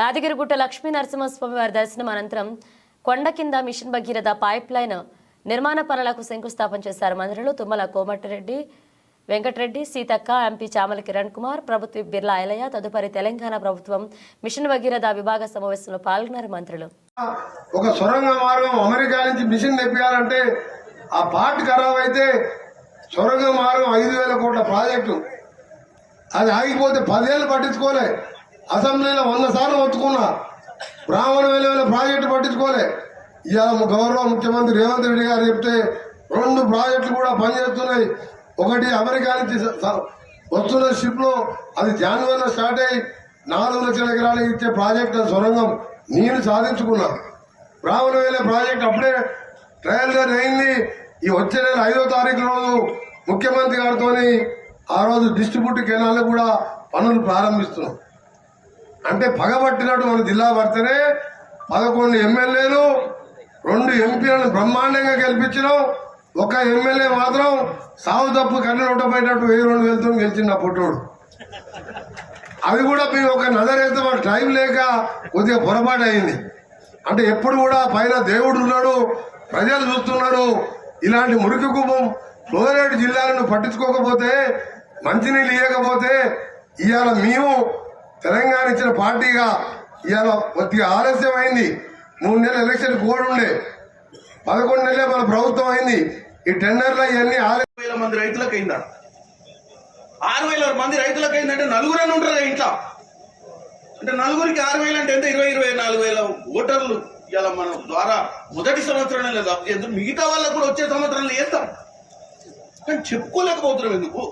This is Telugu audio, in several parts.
యాదగిరిగుట్ట లక్ష్మీ నరసింహస్వామి వారి దర్శనం అనంతరం కొండ కింద మిషన్ భగీరథ పైప్ లైన్ నిర్మాణ పనులకు శంకుస్థాపన చేశారు మంత్రులు తుమ్మల కోమటిరెడ్డి వెంకటరెడ్డి సీతక్క ఎంపీ చామల కిరణ్ కుమార్ ప్రభుత్వ బిర్లా ఐలయ్య తదుపరి తెలంగాణ ప్రభుత్వం మిషన్ భగీరథ విభాగ సమావేశంలో పాల్గొన్నారు మంత్రులు. ఒక సొరంగ మార్గం అమెరికా నుంచి మిషన్ తెప్పించాలంటే ఆ పార్ట్ ఖరాబ్ అయితే సొరంగ మార్గం ఐదు వేల కోట్ల ప్రాజెక్టు. అది ఆగిపోతే పదేళ్ళు పట్టించుకోలే. అసెంబ్లీలో వంద సార్లు ఒత్తుకున్నా. బ్రాహ్మణ వేల ప్రాజెక్టు పట్టించుకోలే. ఇవాళ గౌరవ ముఖ్యమంత్రి రేవంత్ రెడ్డి గారు చెప్తే రెండు ప్రాజెక్టులు కూడా పనిచేస్తున్నాయి. ఒకటి అమెరికా నుంచి వస్తున్న షిప్లో అది జాన్వరిలో స్టార్ట్ అయ్యి నాలుగు లక్షల ఎకరాలకు ఇచ్చే ప్రాజెక్ట్ సొరంగం. నేను సాధించుకున్నా. బ్రాహ్మణ వేలే ప్రాజెక్ట్ అప్పుడే ట్రయల్గా అయింది. ఈ వచ్చే నెల ఐదో తారీఖు రోజు ముఖ్యమంత్రి గారితో ఆ రోజు డిస్ట్రిబ్యూట్ కెనాల్ కూడా పనులు ప్రారంభిస్తున్నాం. అంటే పగబట్టినట్టు మన జిల్లా పడితేనే పదకొండు ఎమ్మెల్యేలు రెండు ఎంపీలను బ్రహ్మాండంగా గెలిపించినాం. ఒక ఎమ్మెల్యే మాత్రం సాగు తప్పు కన్ను నొట్టబోయేటట్టు వెయ్యి రెండు వేలతో గెలిచిండు ఆ పుట్టోడు. అవి కూడా మేము ఒక నజరేస్తే మాకు టైం లేక కొద్దిగా పొరపాటు అయింది. అంటే ఎప్పుడు కూడా పైన దేవుడు ఉన్నాడు ప్రజలు చూస్తున్నారు. ఇలాంటి మురికి కుప్పం ఫ్లోరైడ్ జిల్లాలను పట్టించుకోకపోతే మంచినీళ్ళు ఇవ్వకపోతే ఇవాళ మేము తెలంగాణ ఇచ్చిన పార్టీగా ఇవాళ కొద్దిగా ఆలస్యం అయింది మూడు నెలలు ఎలక్షన్ కోడ్ ఉండే. పదకొండు నెలలే మన ప్రభుత్వం అయింది. ఈ టెండర్లు ఇవన్నీ ఆరు వేల మంది రైతులకు అయిందా ఆరు వేల మంది రైతులకు అయిందంటే నలుగురు అని ఉంటారు ఇంట్లో. అంటే నలుగురికి ఆరు వేలు అంటే ఎంత? ఇరవై ఇరవై నాలుగు వేల ఓటర్లు ఇలా మనం ద్వారా మొదటి సంవత్సరం లేదు. మిగతా వాళ్ళకు కూడా వచ్చే సంవత్సరంలో వేస్తాం కానీ చెప్పుకోలేకపోతున్నాం ఎందుకు?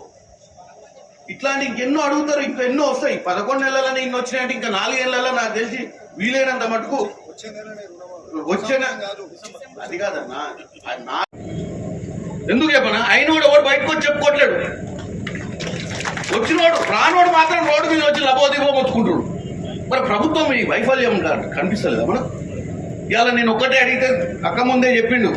ఇట్లాంటి ఇంకెన్నో అడుగుతారు ఇంకా ఎన్నో వస్తాయి. పదకొండు నెలలని ఇన్ని వచ్చినాయంటే ఇంకా నాలుగేళ్ళలో నాకు తెలిసి వీలైనంత మటుకు వచ్చే నె- అది కాదన్నా నా ఎందుకు చెప్పనా? అయినోడు ఎవడు బయటకు వచ్చి చెప్పుకోవట్లేడు వచ్చినోడు రానోడు మాత్రం రోడ్డు మీద వచ్చి లబోదిబో మొత్తుకుంటాడు. మరి ప్రభుత్వం ఈ వైఫల్యం కనిపిస్తలేదా మనకు? ఇవాళ నేను ఒక్కటే అడిగితే అక్క ముందే చెప్పిండు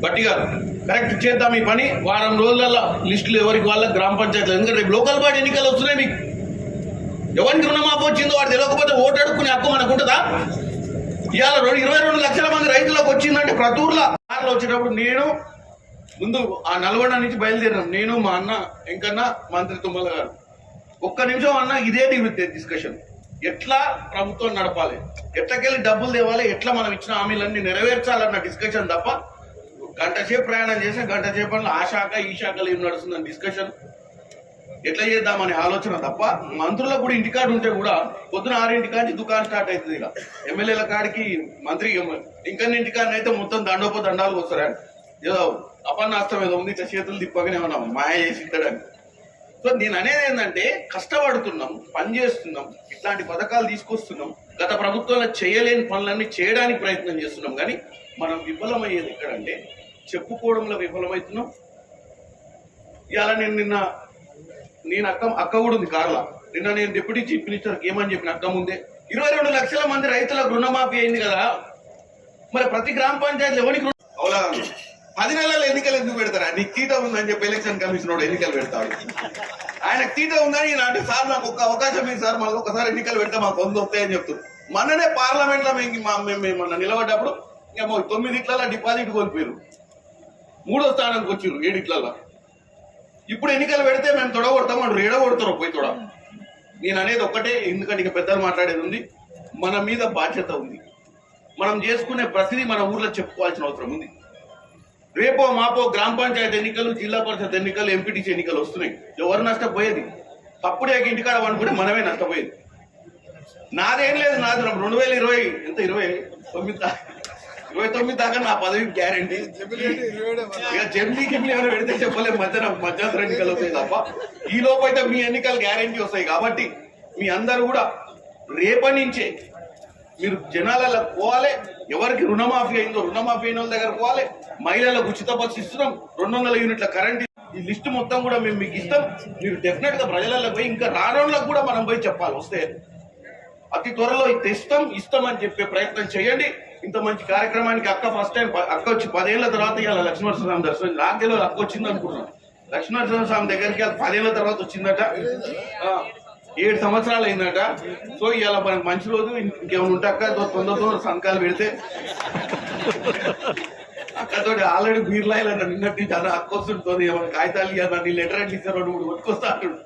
బట్టి గారు. కరెక్ట్ చేద్దాం ఈ పని. వారం రోజులలో లిస్టులు ఎవరికి వాళ్ళ గ్రామ పంచాయతీలు. ఎందుకంటే రేపు లోకల్ బాడీ ఎన్నికలు వస్తున్నాయి మీకు. ఎవరికి రుణమాఫీ వచ్చిందో వాడు తెలియకపోతే ఓటు అడుక్కునే హక్కు మనకు ఉంటుందా? ఇవాళ రెండు ఇరవై రెండు లక్షల మంది రైతులకు వచ్చిందంటే ప్రతి ఊర్లో కార్లో వచ్చేటప్పుడు నేను ముందు ఆ నల్గొండ నుంచి బయలుదేరినాం. నేను మా అన్న ఇంకన్నా మంత్రి తుమ్మల గారు. ఒక్క నిమిషం అన్న ఇదే డిస్కషన్ ఎట్లా ప్రభుత్వం నడపాలి? ఎట్లకెళ్ళి డబ్బులు తేవాలి? ఎట్లా మనం ఇచ్చిన హామీలన్నీ నెరవేర్చాలన్న డిస్కషన్ తప్ప గంట సేపు ప్రయాణం చేసి గంట సేపట్లో ఆ శాఖ ఈ శాఖలో ఏం నడుస్తుందని డిస్కషన్ ఎట్లా చేద్దామనే ఆలోచన తప్ప మంత్రులకు కూడా ఇంటికాడ ఉంటే కూడా పొద్దున ఆరింటి కాడి దుకాణం స్టార్ట్ అవుతుంది ఇక. ఎమ్మెల్యేల కాడికి మంత్రి ఇంకన్ని ఇంటికాడిని అయితే మొత్తం దండోప దండాలు వస్తారా ఏదో అపన్నాస్తం ఏదో ఉంది చేతులు తిప్పగానే ఉన్నాం మాయ చేసి ఇద్దడని సో నేను అనేది ఏంటంటే కష్టపడుతున్నాం పని చేస్తున్నాం ఇట్లాంటి పథకాలు తీసుకొస్తున్నాం గత ప్రభుత్వంలో చేయలేని పనులన్నీ చేయడానికి ప్రయత్నం చేస్తున్నాం. కానీ మనం విఫలమయ్యేది ఎక్కడంటే చెప్పుకోవడంలో విఫలమవుతున్నాం. ఇవాళ నేను నిన్న నేను అక్క అక్క కూడా ఉంది కార్లా. నిన్న నేను డిప్యూటీ చీఫ్ మినిస్టర్కి ఏమని చెప్పిన అక్క ముందే ఇరవై రెండు లక్షల మంది రైతులకు రుణమాఫీ అయింది కదా. మరి ప్రతి గ్రామ పంచాయతీలో ఎవరికి అవునా? పది నెలల ఎన్నికలు ఎందుకు పెడతారా? నీకు తీట ఉందని చెప్పి ఎలక్షన్ కమిషన్ వాడు ఎన్నికలు పెడతాడు. ఆయన తీట ఉందని ఈయన అంటే సార్ నాకు ఒక అవకాశం ఇవ్వండి సార్ మాకు ఒకసారి ఎన్నికలు పెడితే మాకు వంద వస్తాయని చెప్తుంది మొన్ననే పార్లమెంట్లో మేము మేము మేము నిలబడ్డప్పుడు ఇక మా తొమ్మిదిట్ల డిపాజిట్ కోల్పోయారు మూడో స్థానానికి వచ్చిర్రు ఏడిట్లలో ఇప్పుడు ఎన్నికలు పెడితే మేము తొడగొడతాం అంటారు ఏడగొడతారు పోయి తొడ. నేను అనేది ఒక్కటే ఎందుకంటే ఇక పెద్దలు మాట్లాడేది ఉంది. మన మీద బాధ్యత ఉంది. మనం చేసుకునే ప్రతిదీ మన ఊర్లో చెప్పుకోవాల్సిన అవసరం ఉంది. రేపో మాపో గ్రామ పంచాయతీ ఎన్నికలు జిల్లా పరిషత్ ఎన్నికలు ఎంపీటీసీ ఎన్నికలు వస్తున్నాయి. ఎవరు నష్టపోయేది? అప్పుడే ఇంటికాడ అనుకుంటే మనమే నష్టపోయేది. నాదేం లేదు నాది రెండు వేల ఇరవై ఎంత ఇరవై? తొమ్మిది దా- ఇరవై తొమ్మిది దాకా నా పదవి గ్యారంటీ. ఇక జమ్లీ గిమ్లీ ఎవరు పెడితే చెప్పలేము మధ్యాహ్నం మధ్యంతర ఎన్నికలు వస్తాయి తప్ప. ఈ లోపు అయితే మీ ఎన్నికలు గ్యారంటీ వస్తాయి కాబట్టి మీ అందరూ కూడా రేపటి నుంచే మీరు జనాలలో పోవాలి. ఎవరికి రుణమాఫీ అయిందో రుణమాఫీ అయిన వాళ్ళ దగ్గర పోవాలి. మహిళలకు ఉచిత బస్సు ఇస్తున్నాం. రెండు వందల యూనిట్ల కరెంట్ ఈ లిస్ట్ మొత్తం కూడా మేము మీకు ఇస్తాం. మీరు డెఫినెట్గా ప్రజలలో పోయి ఇంకా రానోళ్ళకు కూడా మనం పోయి చెప్పాలి. వస్తే అతి త్వరలో తెస్తాం ఇస్తాం అని చెప్పే ప్రయత్నం చేయండి. ఇంత మంచి కార్యక్రమానికి అక్క ఫస్ట్ టైం అక్క వచ్చి పదేళ్ళ తర్వాత ఇవాళ లక్ష్మీనరసింహ స్వామి దర్శనం. నాకు తెలియదు అక్క వచ్చింది అనుకున్నాను లక్ష్మీనరసింహ స్వామి దగ్గరికి పదేళ్ళ తర్వాత వచ్చిందట. ఏడు సంవత్సరాలు అయిందట. సో ఇవాళ మనకు మంచి రోజు. ఇంకేమైనా ఉంటాక తొందర తొందర సంతకాలు పెడితే. అక్కతో ఆల్రెడీ బీర్లాయిల్ అన్న నిన్నటి నుంచి అన్న వస్తుంటుంది ఏమైనా కాగితాలు ఇవ్వాలి నీ లెటర్ అట్లా ఇస్తే రెండు మూడు పట్టుకొస్తా అంటాడు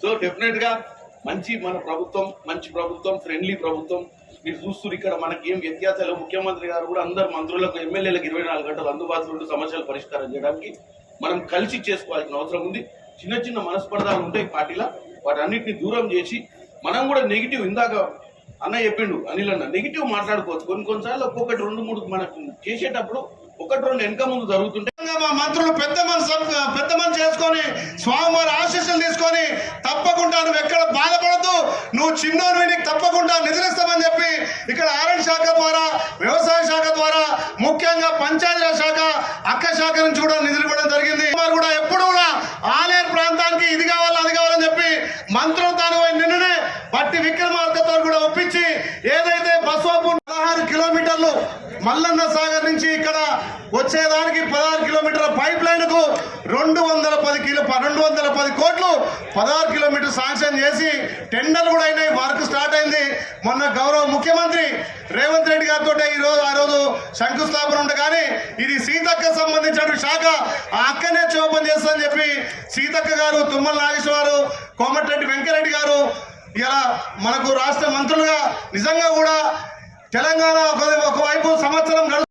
సో డెఫినెట్గా మంచి మన ప్రభుత్వం మంచి ప్రభుత్వం ఫ్రెండ్లీ ప్రభుత్వం మీరు చూస్తున్నారు ఇక్కడ మనకి ఏం వ్యత్యాసాలు? ముఖ్యమంత్రి గారు కూడా అందరు మంత్రులకు ఎమ్మెల్యేలకు ఇరవై నాలుగు గంటలు అందుబాటులో ఉండి సమస్యలు పరిష్కారం చేయడానికి మనం కలిసి చేసుకోవాల్సిన అవసరం ఉంది. చిన్న చిన్న మనస్పర్ధాలు ఉంటాయి పార్టీలో. వాటన్నిటిని దూరం చేసి మనం కూడా నెగిటివ్ ఇందాక అన్న చెప్పిండు అనిల్ అన్న నెగిటివ్ మాట్లాడుకోవచ్చు. కొన్ని కొన్నిసార్లు ఒక్కొక్కటి రెండు మూడు మనకు చేసేటప్పుడు ఒకటి రెండు వెనక ముందు జరుగుతుంటే మా మంత్రులు పెద్ద మనసు పెద్ద మనసు చేసుకొని స్వామివారి ఆశీస్సులు తీసుకొని తప్పకుండా నువ్వు ఎక్కడ బాధపడద్దు. నువ్వు చిన్నోని నీకు తప్పకుండా నిధులు చెప్పి ఇక్కడ ఆరోగ్య శాఖ ద్వారా వ్యవసాయ శాఖ ద్వారా ముఖ్యంగా పంచాయతీరాజ్ శాఖ అక్క శాఖ నుంచి కూడా నిధులు ఇవ్వడం జరిగింది. వారు కూడా ఎప్పుడు కూడా ఆలేరు ప్రాంతానికి ఇది కావాలి అది కావాలని చెప్పి మంత్రులు తాను నిన్ననే బట్టి విక్రమార్కతో కూడా ఒప్పించి ఏదైతే బస్వాపూర్ పదహారు కిలోమీటర్లు మల్లన్న సాగర్ నుంచి ఇక్కడ వచ్చేదానికి పదహారు కిలోమీటర్ల పైప్ లైన్కు రెండు వందల పది కిలో రెండు వందల పది కోట్లు పదహారు కిలోమీటర్ శాంక్షన్ చేసి టెండర్లు కూడా అయినాయి. వర్క్ స్టార్ట్ అయింది. మొన్న గౌరవ ముఖ్యమంత్రి రేవంత్ రెడ్డి గారితో ఈ రోజు ఆ రోజు శంకుస్థాపన ఉండగానే కానీ ఇది సీతక్క సంబంధించిన శాఖ ఆ అక్కనే ఓపెన్ చేస్తా చెప్పి సీతక్క గారు తుమ్మల నాగేశ్వరరావు కోమటిరెడ్డి వెంకరెడ్డి గారు ఇలా మనకు రాష్ట్ర మంత్రులుగా నిజంగా కూడా తెలంగాణ ఒక- ఒకవైపు సంవత్సరం